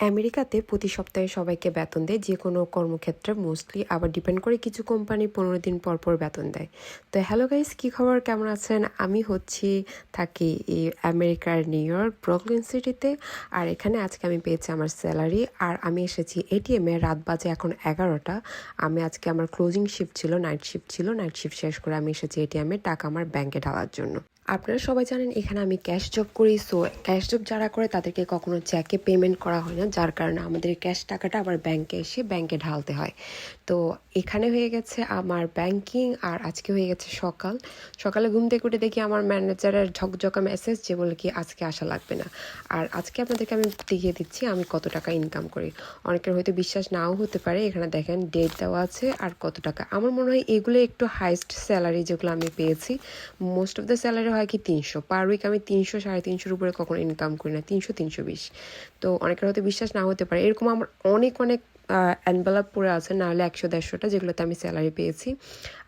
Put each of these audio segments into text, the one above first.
আমেরিকাতে প্রতি সপ্তাহে সবাইকে বেতন দেয়, যে কোনো কর্মক্ষেত্রে মোস্টলি আবার ডিপেন্ড করে কিছু কোম্পানি পনেরো দিন পর পর বেতন দেয়। তো হ্যালো গাইস কী খবর? কেমন আছেন? আমি হচ্ছি, থাকি আমেরিকার নিউ ইয়র্ক ব্রকলিন সিটিতে আর এখানে আজকে আমি পেয়েছি আমার স্যালারি আর আমি এসেছি এটিএমে রাত বাজে এখন এগারোটা। আমি আজকে আমার ক্লোজিং শিফট ছিল নাইট শিফট ছিল নাইট শিফট শেষ করে আমি এসেছি এটিএমে টাকা আমার ব্যাংকে ঢালার জন্য। আপনারা সবাই জানেন, এখানে আমি ক্যাশ জব করি সো ক্যাশ জব যারা করে তাদেরকে কখনো চেকে পেমেন্ট করা হয় না, যার কারণে আমাদের ক্যাশ টাকাটা আবার ব্যাংকে এসে ব্যাংকে ঢালতে হয়। তো এখানে হয়ে গেছে আমার ব্যাংকিং আর আজকে হয়ে গেছে সকাল। সকালে ঘুম থেকে উঠে দেখি আমার ম্যানেজারের ঝকঝকা মেসেজ যে বলে কি, আজকে আসা লাগবে না। আর আজকে আপনাদেরকে আমি দেখিয়ে দিচ্ছি আমি কত টাকা ইনকাম করি। অনেকের হয়তো বিশ্বাস নাও হতে পারে, এখানে দেখেন ডেট দেওয়া আছে আর কত টাকা। আমার মনে হয় এগুলো একটু হাইস্ট স্যালারি যেগুলো আমি পেয়েছি। মোস্ট অফ দ্য স্যালারি হয় কি তিনশো? পার উইক আমি তিনশো, সাড়ে তিনশোর উপরে কখনো ইনকাম করি না, তিনশো তিনশো বিশ। তো অনেকের হয়তো বিশ্বাস না হতে পারে। এরকম আমার অনেক অনেক অ্যানভেলপ পড়ে আছে, নাহলে একশো দেড়শোটা, যেগুলোতে আমি স্যালারি পেয়েছি।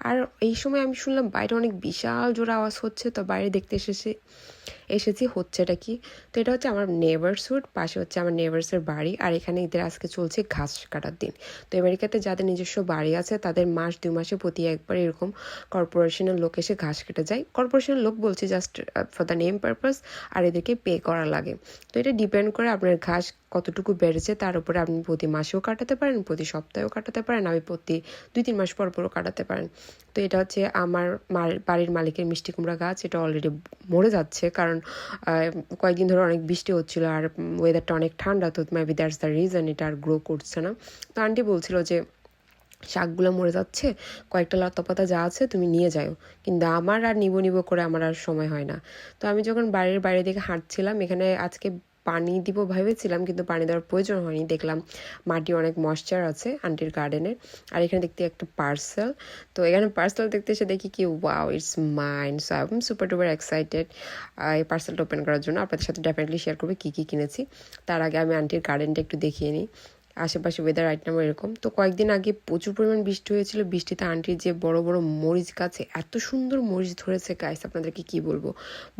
আর এই সময় আমি শুনলাম বাইরে অনেক বিশাল জোরে আওয়াজ হচ্ছে, তো বাইরে দেখতে এসেছি এসেছি, হচ্ছেটা কি? তো এটা হচ্ছে আমার নেভারসহুড পাশে হচ্ছে আমার নেভার্সের বাড়ি, আর এখানে এদের আজকে চলছে ঘাস কাটার দিন। তো আমেরিকাতে যাদের নিজস্ব বাড়ি আছে, তাদের মাস, দুই মাসে প্রতি একবার এরকম কর্পোরেশনের লোক এসে ঘাস কেটে যায়। কর্পোরেশনের লোক বলছে just for the name purpose আর এদেরকে পে করা লাগে। তো এটা ডিপেন্ড করে আপনার ঘাস কতটুকু বেড়েছে তার উপরে আপনি প্রতি মাসেও কাটাতে পারেন, প্রতি সপ্তাহেও কাটাতে পারেন আমি প্রতি দুই, তিন মাস পর পরও কাটাতে পারেন। তো এটা হচ্ছে আমার বাড়ির মালিকের মিষ্টি কুমড়া গাছ, এটা অলরেডি মরে যাচ্ছে কারণ কয়েকদিন ধরে অনেক বৃষ্টি হচ্ছিল আর ওয়েদারটা অনেক ঠান্ডা, তো মেবি দ্যাটস দ্য রিজন এটা আর গ্রো করছে না। তো আন্টি বলছিল যে, শাকগুলো মরে যাচ্ছে, কয়েকটা লতা পাতা যা আছে তুমি নিয়ে যাও। কিন্তু আমার আর নিব নিব করে আমার আর সময় হয় না। তো আমি যখন বাড়ির বাইরে দিকে হাঁটছিলাম, এখানে আজকে পানি দিব ভেবেছিলাম, কিন্তু পানি দেওয়ার প্রয়োজন হয়নি। দেখলাম মাটি অনেক ময়শ্চার আছে আন্টির গার্ডেনের আর এখানে দেখতে একটা পার্সেল তো এখানে পার্সেল দেখতে এসে দেখি কি wow it's mind so I am super duper excited এই পার্সেলটা ওপেন করার জন্য। আপনাদের সাথে ডেফিনেটলি শেয়ার করবে কী কী কিনেছি। তার আগে আমি আন্টির গার্ডেনটা একটু দেখিয়ে নিই। আশেপাশে ওয়েদার রাইট নাম এরকম। তো কয়েকদিন আগে প্রচুর পরিমাণ বৃষ্টি হয়েছিল। বৃষ্টিতে আন্টির যে বড় বড় মরিচ গাছে এত সুন্দর মরিচ ধরেছে গাছ আপনাদেরকে কি বলব?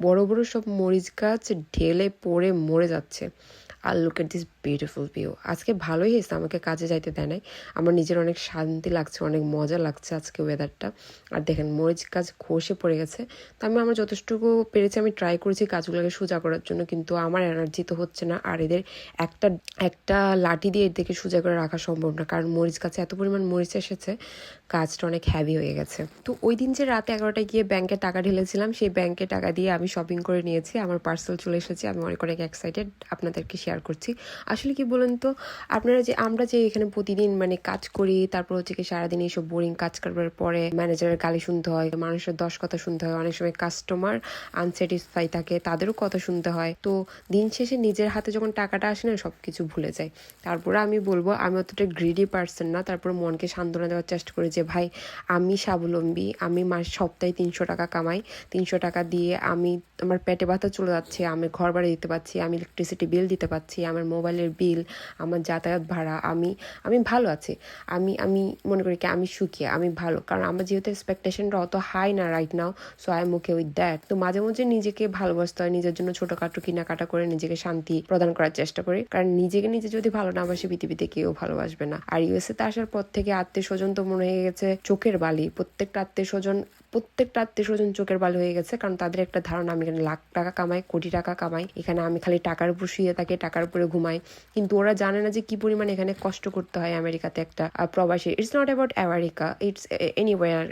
বড় বড় সব মরিচ গাছ ঢেলে পড়ে মরে যাচ্ছে। আর look at this beautiful view আজকে ভালোই হয়েছে, আমাকে কাজে যাইতে দেয় নাই। আমার নিজের অনেক শান্তি লাগছে, অনেক মজা লাগছে আজকে ওয়েদারটা আর দেখেন, মরিচ কাজ খসে পড়ে গেছে। তো আমি আমার যথেষ্টুকু পেরেছি, আমি ট্রাই করেছি কাজগুলোকে সোজা করার জন্য, কিন্তু আমার এনার্জি তো হচ্ছে না। আর এদের একটা একটা লাঠি দিয়ে এদেরকে সোজা করে রাখা সম্ভব না, কারণ মরিচ গাছে এত পরিমাণ মরিচ এসেছে কাজটা অনেক হ্যাভি হয়ে গেছে। তো ওই দিন যে রাতে এগারোটায় গিয়ে ব্যাংকে টাকা ঢেলেছিলাম, সেই ব্যাংকে টাকা দিয়ে আমি শপিং করে নিয়েছি। আমার পার্সেল চলে এসেছে, আমি অনেক অনেক এক্সাইটেড আপনাদেরকে শেয়ার করছি। আসলে কি বলেন তো, আপনারা যে, আমরা যে এখানে প্রতিদিন মানে কাজ করি, তারপর হচ্ছে কি সারাদিন এইসব বোরিং কাজ করবার পরে ম্যানেজারের গালি শুনতে হয়, মানুষের দশ কথা শুনতে হয়, অনেক সময় কাস্টমার আনস্যাটিসফাই থাকে, তাদেরও কথা শুনতে হয়। তো দিন শেষে নিজের হাতে যখন টাকাটা আসে না সব কিছু ভুলে যায়। তারপরে আমি বলব, আমি অতটা গ্রিডি পার্সন না, তারপর মনকে সান্ত্বনা দেওয়ার চেষ্টা করি যে, ভাই, আমি স্বাবলম্বী, আমি মাস, সপ্তাহে তিনশো টাকা কামাই, তিনশো টাকা দিয়ে আমি আমার পেটে ব্যথা চলে যাচ্ছে, আমি ঘর বাড়ি দিতে পারছি, আমি ইলেকট্রিসিটি বিল দিতে পারছি, আমার মোবাইলের বিল আমার যাতায়াত ভাড়া, আমি আমি ভালো আছি। আমি আমি মনে করি কি, আমি সুখী, আমি ভালো। কারণ আমার যেহেতু এক্সপেকটেশনটা অত হাই না right now so I am okay with that তো মাঝে মাঝে নিজেকে ভালোবাসতে হয়, নিজের জন্য ছোটখাটো কেনাকাটা করে নিজেকে শান্তি প্রদান করার চেষ্টা করি। কারণ নিজেকে নিজে যদি ভালো না বাসে পৃথিবীতে কেউ ভালোবাসবে না। আর ইউএসএ তে আসার পর থেকে আত্মীয় স্বজন তো মনে হয়ে গেছে, চোখের বালি। প্রত্যেকটা আত্মীয় স্বজন প্রত্যেকটা আত্মীয় স্বজন চোখের বাল হয়ে গেছে, কারণ তাদের একটা ধারণা, আমি এখানে লাখ টাকা কামাই, কোটি টাকা কামাই, এখানে আমি খালি টাকার উপর শুয়ে থাকি, টাকার উপরে ঘুমাই। কিন্তু ওরা জানে না যে কি পরিমাণ এখানে কষ্ট করতে হয় আমেরিকাতে একটা প্রবাসী। It's not about America it's anywhere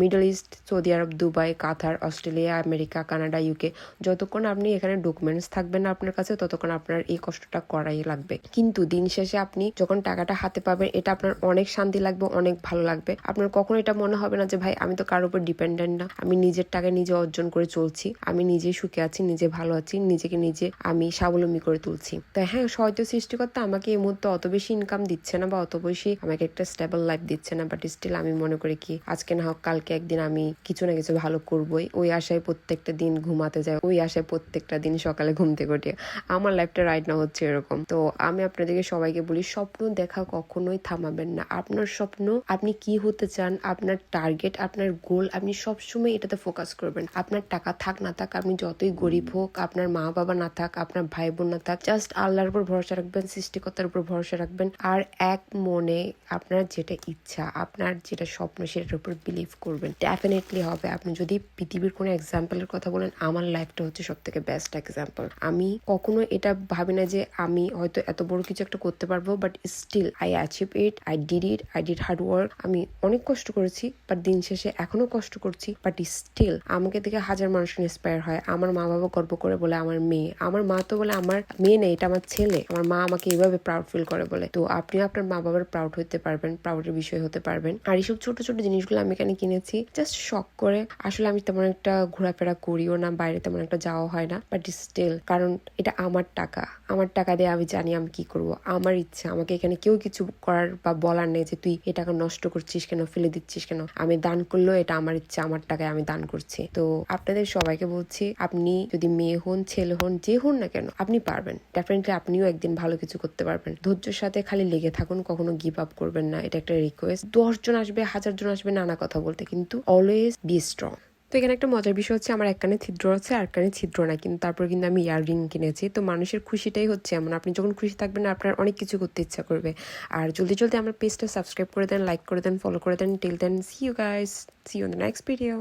Middle East Saudi Arab Dubai Qatar Australia America Canada UK যতক্ষণ আপনি এখানে ডকুমেন্টস থাকবেন না আপনার কাছে, ততক্ষণ আপনার এই কষ্টটা করাই লাগবে। কিন্তু দিন শেষে আপনি যখন টাকাটা হাতে পাবেন, এটা আপনার অনেক শান্তি লাগবে, অনেক ভালো লাগবে। আপনার কখনো এটা মনে হবে না যে, ভাই, আমি তো কারোর উপর ডিপেন্ডেন্ট না। আমি নিজের টাকা নিজে অর্জন করে চলছি। আমি নিজে সুখে আছি, নিজে ভালো আছি, নিজেকে নিজে আমি স্বাবলম্বী করে তুলছি। তো হ্যাঁ সহজ সৃষ্টিকর্তা আমাকে এই মুহূর্তে অত বেশি ইনকাম দিচ্ছে না বা অত বেশি আমাকে একটা স্টেবল লাইফ দিচ্ছে না বাট স্টিল আমি মনে করি কি, আজকে না হোক কালকে একদিন আমি কিছু না কিছু ভালো করবোই। ওই আশায় প্রত্যেকটা দিন ঘুমাতে যায় ওই আশায় প্রত্যেকটা দিন সকালে ঘুম থেকে উঠে। আমার লাইফটা রাইট না হচ্ছে এরকম। তো আমি আপনাদেরকে সবাইকে বলি, স্বপ্ন দেখা কখনোই থামাবেন না। আপনার স্বপ্ন আপনি কি হতে চান, আপনার টার্গেট আপনার গোল আপনি সবসময় এটাতে ফোকাস করবেন। আপনার টাকা থাক না থাক আপনি যতই গরিব হোক আপনার মা বাবা না থাক আপনার ভাই বোন না থাক জাস্ট আল্লাহর উপর ভরসা রাখবেন সৃষ্টিকর্তার উপর ভরসা রাখবেন আর এক মনে আপনার যেটা ইচ্ছা আপনার যেটা স্বপ্ন সেটার উপর বিলিভ করবেন। ডেফিনেটলি হবে। আপনি যদি পৃথিবীর কোনো এক্সাম্পলের কথা বলেন আমার লাইফটা হচ্ছে সব থেকে বেস্ট এক্সাম্পল আমি কখনো এটা ভাবি না যে আমি হয়তো এত বড় কিছু একটা করতে পারব but still I achieve it I did it I did hard work আমি অনেক কষ্ট করেছি বাট দিন শেষে এখনও কষ্ট করছি বাট স্টিল আমাকে দেখে হাজার মানুষ ইন্সপায়ার হয়। আমার মা বাবা গর্ব করে বলে আমার মেয়ে। আমার মা তো বলে আমার মেয়ে নেই, এটা আমার ছেলে। আমার মা আমাকে এইভাবে প্রাউড ফিল করে বলে। তো আপনিও আপনার মা বাবার প্রাউড হতে পারবেন প্রাউডের বিষয় হতে পারবেন। আর এইসব ছোট ছোট জিনিসগুলো আমি এখানে কিনেছি জাস্ট শখ করে। আসলে আমি তেমন একটা ঘোরাফেরা করিও না, বাইরে তেমন একটা যাওয়া হয় না বাট স্টিল কারণ এটা আমার টাকা। আমার টাকা দিয়ে আমি জানি আমি কি করব। আমার ইচ্ছা, আমাকে এখানে কেউ কিছু করার বা বলার নেই যে তুই এ টাকা নষ্ট করছিস কেন, ফেলে দিচ্ছিস কেন। আমি দান করলেও এটা আমার ইচ্ছা আমার টাকায় আমি দান করছি। তো আপনাদের সবাইকে বলছি, আপনি যদি মেয়ে হন, ছেলে হন, যে হন না কেন, আপনি পারবেন। ডেফিনেটলি আপনিও একদিন ভালো কিছু করতে পারবেন। ধৈর্যের সাথে খালি লেগে থাকুন, কখনো গিভ আপ করবেন না। এটা একটা রিকোয়েস্ট দশ জন আসবে, হাজার জন আসবে, নানা কথা বলতে। কিন্তু অলওয়েজ বি স্ট্রং তো এখানে একটা মজার বিষয় হচ্ছে আমার এক কানে ছিদ্র আছে, আর কানে ছিদ্র না, কিন্তু তারপর কিন্তু আমি ইয়াররিং কিনেছি। তো মানুষের খুশিটাই হচ্ছে এমন, আপনি যখন খুশি থাকবেন আপনার অনেক কিছু করতে ইচ্ছা করবে। আর জলদি জলদি আমার পেজটা সাবস্ক্রাইব করে দেন লাইক করে দেন ফলো করে দেন। Till then see you guys see you the next video